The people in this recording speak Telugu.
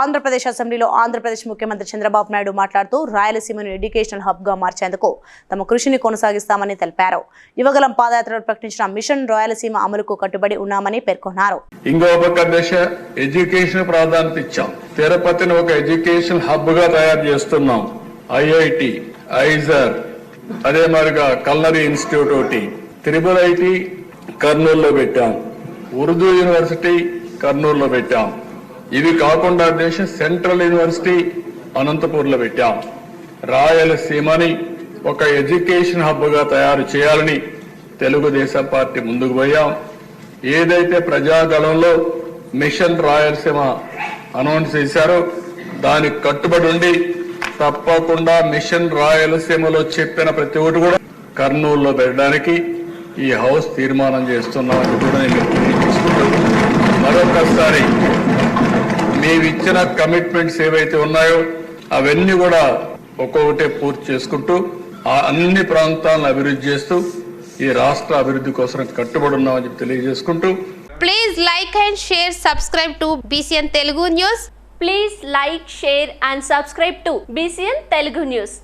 ఆంధ్రప్రదేశ్ అసెంబ్లీలో ఆంధ్రప్రదేశ్ ముఖ్యమంత్రి చంద్రబాబు నాయుడు మాట్లాడుతూ రాయలసీమను ఎడ్యుకేషనల్ హబ్గా మార్చేందుకు తమ కృషిని కొనసాగిస్తామని తెలిపారు. యువగలం పాదయాత్రలో ప్రకటించిన మిషన్ రాయలసీమ అమలుకు కట్టుబడి ఉన్నామని పేర్కొన్నారు. ఇంకో పక్క దశ ఎడ్యుకేషన్ ప్రాధాన్యత ఇచ్చాం. తిరుపతిని ఒక ఎడ్యుకేషన్ హబ్గా తయారు చేస్తున్నాం. ఐఐటి ఐజర్ అదే మరిగా కల్నరీ ఇన్స్టిట్యూట్ ఒకటి. త్రిబుల్ ఐటి కర్నూలులో పెట్టాం. ఉర్దూ యూనివర్సిటీ కర్నూలులో పెట్టాం. ఇవి కాకుండా దేశ సెంట్రల్ యూనివర్సిటీ అనంతపూర్లో పెట్టాం. రాయలసీమని ఒక ఎడ్యుకేషన్ హబ్గా తయారు చేయాలని తెలుగుదేశం పార్టీ ముందుకు పోయాం. ఏదైతే ప్రజాగళంలో మిషన్ రాయలసీమ అనౌన్స్ చేశారో దానికి కట్టుబడి ఉండి తప్పకుండా మిషన్ రాయలసీమలో చెప్పిన ప్రతి ఒక్కటి కూడా కర్నూలులో పెట్టడానికి ఈ హౌస్ తీర్మానం చేస్తున్నామని కూడా నేను మరొకసారి మేమిచ్చిన కమిట్మెంట్స్ ఏవైతే ఉన్నాయో అవన్నీ కూడా ఒక్కొక్కటే పూర్తి చేసుకుంటూ ఆ అన్ని ప్రాంతాలను అభివృద్ధి చేస్తూ ఈ రాష్ట్ర అభివృద్ధి కోసం కట్టుబడి ఉన్నామని చెప్పి తెలియజేసుకుంటూ. Please like and share subscribe to BCN Telugu news please like share and subscribe to BCN Telugu news